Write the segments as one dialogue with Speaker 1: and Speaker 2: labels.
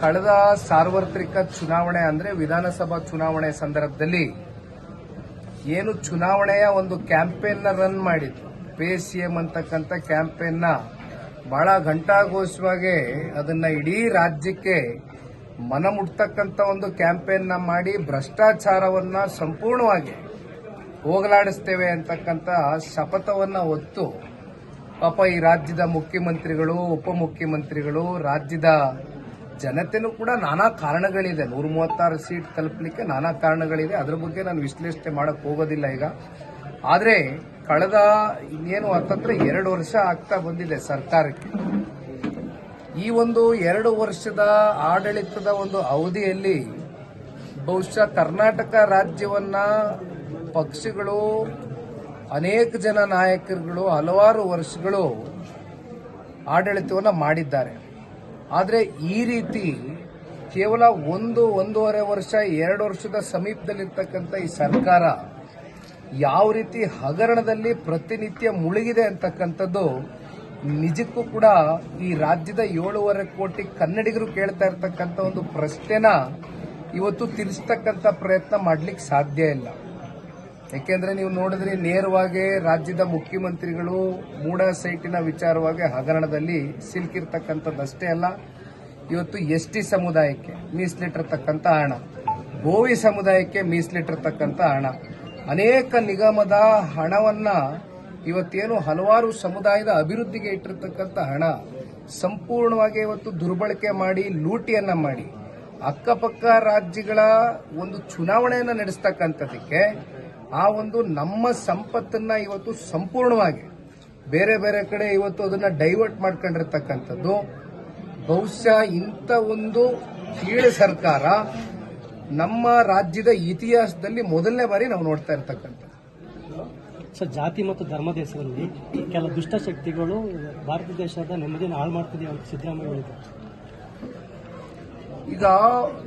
Speaker 1: ಕಳೆದ ಸಾರ್ವತ್ರಿಕ ಚುನಾವಣೆ ಅಂದ್ರೆ ವಿಧಾನಸಭಾ ಚುನಾವಣೆ ಸಂದರ್ಭದಲ್ಲಿ ಏನು ಚುನಾವಣೆಯ ಒಂದು ಕ್ಯಾಂಪೇನ್ನ ರನ್ ಮಾಡಿದ್ರು. ಪೇ ಸಿಎಂ ಅಂತಕ್ಕಂಥ ಕ್ಯಾಂಪೇನ್ನ ಬಹಳ ಘಂಟಾಘೋಷವಾಗಿ ಅದನ್ನ ಇಡೀ ರಾಜ್ಯಕ್ಕೆ ಮನ ಮುಟ್ತಕ್ಕಂಥ ಒಂದು ಕ್ಯಾಂಪೇನ್ನ ಮಾಡಿ ಭ್ರಷ್ಟಾಚಾರವನ್ನ ಸಂಪೂರ್ಣವಾಗಿ ಹೋಗಲಾಡಿಸ್ತೇವೆ ಅಂತಕ್ಕಂಥ ಶಪಥವನ್ನ ಹೊತ್ತು ಪಾಪ ಈ ರಾಜ್ಯದ ಮುಖ್ಯಮಂತ್ರಿಗಳು, ಉಪಮುಖ್ಯಮಂತ್ರಿಗಳು, ರಾಜ್ಯದ ಜನತೆನೂ ಕೂಡ ನಾನಾ ಕಾರಣಗಳಿದೆ. ನೂರ ಮೂವತ್ತಾರು ಸೀಟ್ ತಲುಪಲಿಕ್ಕೆ ನಾನಾ ಕಾರಣಗಳಿದೆ. ಅದ್ರ ಬಗ್ಗೆ ನಾನು ವಿಶ್ಲೇಷಣೆ ಮಾಡಕ್ ಹೋಗೋದಿಲ್ಲ ಈಗ. ಆದ್ರೆ ಕಳೆದ ಇನ್ನೇನು ಹತ್ತತ್ರ ಎರಡು ವರ್ಷ ಆಗ್ತಾ ಬಂದಿದೆ ಸರ್ಕಾರಕ್ಕೆ. ಈ ಒಂದು ಎರಡು ವರ್ಷದ ಆಡಳಿತದ ಒಂದು ಅವಧಿಯಲ್ಲಿ ಬಹುಶಃ ಕರ್ನಾಟಕ ರಾಜ್ಯವನ್ನ ಪಕ್ಷಗಳು, ಅನೇಕ ಜನ ನಾಯಕರುಗಳು ಹಲವಾರು ವರ್ಷಗಳು ಆಡಳಿತವನ್ನು ಮಾಡಿದ್ದಾರೆ. ಆದರೆ ಈ ರೀತಿ ಕೇವಲ ಒಂದು ಒಂದೂವರೆ ವರ್ಷ, ಎರಡು ವರ್ಷದ ಸಮೀಪದಲ್ಲಿರ್ತಕ್ಕಂಥ ಈ ಸರ್ಕಾರ ಯಾವ ರೀತಿ ಹಗರಣದಲ್ಲಿ ಪ್ರತಿನಿತ್ಯ ಮುಳುಗಿದೆ ಅಂತಕ್ಕಂಥದ್ದು ನಿಜಕ್ಕೂ ಕೂಡ ಈ ರಾಜ್ಯದ ಏಳೂವರೆ ಕೋಟಿ ಕನ್ನಡಿಗರು ಕೇಳ್ತಾ ಇರ್ತಕ್ಕಂಥ ಒಂದು ಪ್ರಶ್ನೆನ ಇವತ್ತು ತಿಳಿಸ್ತಕ್ಕಂಥ ಪ್ರಯತ್ನ ಮಾಡಲಿಕ್ಕೆ ಸಾಧ್ಯ ಇಲ್ಲ. ಯಾಕೆಂದ್ರೆ ನೀವು ನೋಡಿದ್ರೆ ನೇರವಾಗಿ ರಾಜ್ಯದ ಮುಖ್ಯಮಂತ್ರಿಗಳು ಮೂಡ ಸೈಟಿನ ವಿಚಾರವಾಗಿ ಹಗರಣದಲ್ಲಿ ಸಿಲುಕಿರ್ತಕ್ಕಂಥದ್ದಷ್ಟೇ ಅಲ್ಲ, ಇವತ್ತು ಎಸ್ ಟಿ ಸಮುದಾಯಕ್ಕೆ ಮೀಸಲಿಟ್ಟಿರ್ತಕ್ಕಂಥ ಹಣ, ಗೋವಿ ಸಮುದಾಯಕ್ಕೆ ಮೀಸಲಿಟ್ಟಿರ್ತಕ್ಕಂಥ ಹಣ, ಅನೇಕ ನಿಗಮದ ಹಣವನ್ನ ಇವತ್ತೇನು ಹಲವಾರು ಸಮುದಾಯದ ಅಭಿವೃದ್ಧಿಗೆ ಇಟ್ಟಿರ್ತಕ್ಕಂಥ ಹಣ, ಸಂಪೂರ್ಣವಾಗಿ ಇವತ್ತು ದುರ್ಬಳಕೆ ಮಾಡಿ, ಲೂಟಿಯನ್ನ ಮಾಡಿ, ಅಕ್ಕಪಕ್ಕ ರಾಜ್ಯಗಳ ಒಂದು ಚುನಾವಣೆಯನ್ನು ನಡೆಸ್ತಕ್ಕಂಥದಕ್ಕೆ ಆ ಒಂದು ನಮ್ಮ ಸಂಪತ್ತನ್ನ ಇವತ್ತು ಸಂಪೂರ್ಣವಾಗಿ ಬೇರೆ ಬೇರೆ ಕಡೆ ಇವತ್ತು ಅದನ್ನ ಡೈವರ್ಟ್ ಮಾಡ್ಕೊಂಡಿರ್ತಕ್ಕಂಥದ್ದು. ಬಹುಶಃ ಇಂಥ ಒಂದು ಕೀಳು ಸರ್ಕಾರ ನಮ್ಮ ರಾಜ್ಯದ ಇತಿಹಾಸದಲ್ಲಿ ಮೊದಲನೇ ಬಾರಿ ನಾವು ನೋಡ್ತಾ ಇರ್ತಕ್ಕಂಥದ್ದು.
Speaker 2: ಸರ್, ಜಾತಿ ಮತ್ತು ಧರ್ಮ ದೇಶದಲ್ಲಿ ಕೆಲ ದುಷ್ಟಶಕ್ತಿಗಳು ಭಾರತ ದೇಶದ ನೆಮ್ಮದಿಯನ್ನು ಹಾಳು ಮಾಡ್ತಿದೆ ಅಂತ ಸಿದ್ದರಾಮಯ್ಯ ಹೇಳಿದ್ದಾರೆ
Speaker 1: ಈಗ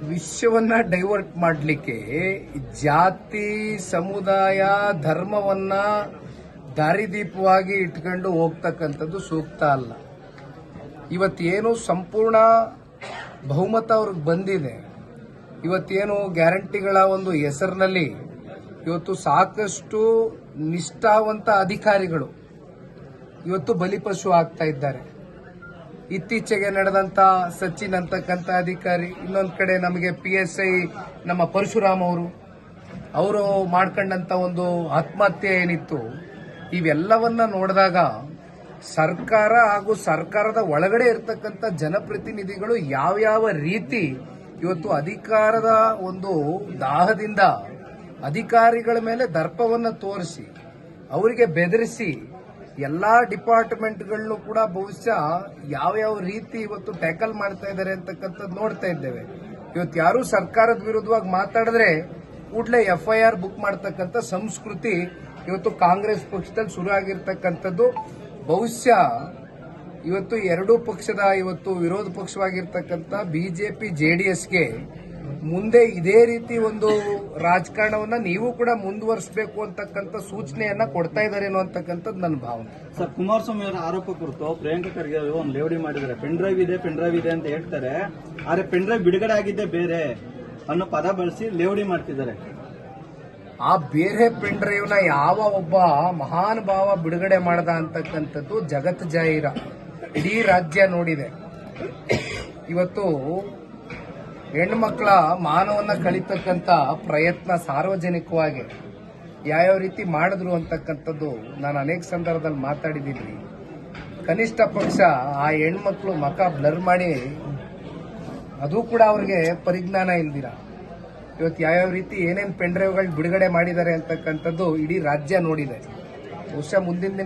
Speaker 1: ವಿಶ್ವವನ್ನ ಡೈವರ್ಟ್ ಮಾಡಲಿಕ್ಕೆ ಜಾತಿ, ಸಮುದಾಯ, ಧರ್ಮವನ್ನ ದಾರಿದೀಪವಾಗಿ ಇಟ್ಕೊಂಡು ಹೋಗ್ತಕ್ಕಂಥದ್ದು ಸೂಕ್ತ ಅಲ್ಲ. ಇವತ್ತೇನು ಸಂಪೂರ್ಣ ಬಹುಮತ ಅವ್ರಿಗೆ ಬಂದಿದೆ. ಇವತ್ತೇನು ಗ್ಯಾರಂಟಿಗಳ ಒಂದು ಹೆಸರಿನಲ್ಲಿ ಇವತ್ತು ಸಾಕಷ್ಟು ನಿಷ್ಠಾವಂತ ಅಧಿಕಾರಿಗಳು ಇವತ್ತು ಬಲಿಪಶು ಆಗ್ತಾ ಇದ್ದಾರೆ. ಇತ್ತೀಚೆಗೆ ನಡೆದಂತ ಸಚಿನ್ ಅಂತಕ್ಕಂಥ ಅಧಿಕಾರಿ, ಇನ್ನೊಂದು ಕಡೆ ನಮಗೆ ಪಿ ಎಸ್ ಐ ನಮ್ಮ ಪರಶುರಾಮ್ ಅವರು ಅವರು ಮಾಡ್ಕೊಂಡಂತ ಒಂದು ಆತ್ಮಹತ್ಯೆ ಏನಿತ್ತು, ಇವೆಲ್ಲವನ್ನ ನೋಡಿದಾಗ ಸರ್ಕಾರ ಹಾಗೂ ಸರ್ಕಾರದ ಒಳಗಡೆ ಇರತಕ್ಕಂಥ ಜನಪ್ರತಿನಿಧಿಗಳು ಯಾವ್ಯಾವ ರೀತಿ ಇವತ್ತು ಅಧಿಕಾರದ ಒಂದು ದಾಹದಿಂದ ಅಧಿಕಾರಿಗಳ ಮೇಲೆ ದರ್ಪವನ್ನು ತೋರಿಸಿ, ಅವರಿಗೆ ಬೆದರಿಸಿ ಎಲ್ಲಾ ಡಿಪಾರ್ಟ್ಮೆಂಟ್ಗಳನ್ನು ಕೂಡ ಬಹುಶಃ ಯಾವ್ಯಾವ ರೀತಿ ಇವತ್ತು ಟ್ಯಾಕಲ್ ಮಾಡ್ತಾ ಇದ್ದಾರೆ ಅಂತಕ್ಕಂಥದ್ದು ನೋಡ್ತಾ ಇದ್ದೇವೆ. ಇವತ್ತು ಯಾರು ಸರ್ಕಾರದ ವಿರುದ್ಧವಾಗಿ ಮಾತಾಡಿದ್ರೆ ಕೂಡಲೇ ಎಫ್ಐಆರ್ ಬುಕ್ ಮಾಡ್ತಕ್ಕಂಥ ಸಂಸ್ಕೃತಿ ಇವತ್ತು ಕಾಂಗ್ರೆಸ್ ಪಕ್ಷದಲ್ಲಿ ಶುರು ಆಗಿರ್ತಕ್ಕಂಥದ್ದು. ಬಹುಶಃ ಇವತ್ತು ಎರಡೂ ಪಕ್ಷದ, ಇವತ್ತು ವಿರೋಧ ಪಕ್ಷವಾಗಿರ್ತಕ್ಕಂಥ ಬಿಜೆಪಿ ಜೆಡಿಎಸ್ಗೆ ಮುಂದೆ ಇದೇ ರೀತಿ ಒಂದು ರಾಜಕಾರಣವನ್ನ ನೀವು ಕೂಡ ಮುಂದುವರಿಸಬೇಕು ಅಂತಕ್ಕಂಥ ಸೂಚನೆಯನ್ನ ಕೊಡ್ತಾ ಇದ್ದಾರೆ ಅಂತಕ್ಕಂಥದ್ದು ನನ್ನ ಭಾವನೆ.
Speaker 3: ಸರ್ ಕುಮಾರಸ್ವಾಮಿ ಅವರ ಆರೋಪ ಕುರಿತು ಪ್ರಿಯಾಂಕಾ ಖರ್ಗೆ ಅವರು ಒಂದು ಲೇವಡಿ ಮಾಡಿದ್ದಾರೆ. ಪೆನ್ ಡ್ರೈವ್ ಇದೆ ಪೆನ್ ಡ್ರೈವ್ ಇದೆ ಅಂತ ಹೇಳ್ತಾರೆ. ಆದ್ರೆ ಪೆನ್ ಡ್ರೈವ್ ಬಿಡುಗಡೆ ಆಗಿದ್ದೆ ಬೇರೆ ಅನ್ನೋ ಪದ ಬಳಸಿ ಲೇವಡಿ ಮಾಡ್ತಿದ್ದಾರೆ.
Speaker 1: ಆ ಬೇರೆ ಪೆನ್ ಡ್ರೈವ್ನ ಯಾವ ಒಬ್ಬ ಮಹಾನ್ ಭಾವ ಬಿಡುಗಡೆ ಮಾಡದ ಅಂತಕ್ಕಂಥದ್ದು ಜಗತ್ ಜಾಹೀರ. ಇಡೀ ರಾಜ್ಯ ನೋಡಿದೆ. ಇವತ್ತು ಹೆಣ್ಮಕ್ಳ ಮಾನವನ್ನ ಕಳಿತಕ್ಕಂತ ಪ್ರಯತ್ನ ಸಾರ್ವಜನಿಕವಾಗಿ ಯಾವ್ಯಾವ ರೀತಿ ಮಾಡಿದ್ರು ಅಂತಕ್ಕಂಥದ್ದು ನಾನು ಅನೇಕ ಸಂದರ್ಭದಲ್ಲಿ ಮಾತಾಡಿದ್ದೀನಿ. ಕನಿಷ್ಠ ಪಕ್ಷ ಆ ಹೆಣ್ಮಕ್ಳು ಮಕ ಬ್ಲರ್ ಮಾಡಿ ಅದು ಕೂಡ ಅವ್ರಿಗೆ ಪರಿಜ್ಞಾನ ಇಲ್ದಿರ. ಇವತ್ತು ಯಾವ್ಯಾವ ರೀತಿ ಏನೇನು ಪೆಂಡ್ರೈವ್ಗಳು ಬಿಡುಗಡೆ ಮಾಡಿದ್ದಾರೆ ಅಂತಕ್ಕಂಥದ್ದು ಇಡೀ ರಾಜ್ಯ ನೋಡಿದೆ. ಬಹುಶಃ ಮುಂದಿನ ದಿನ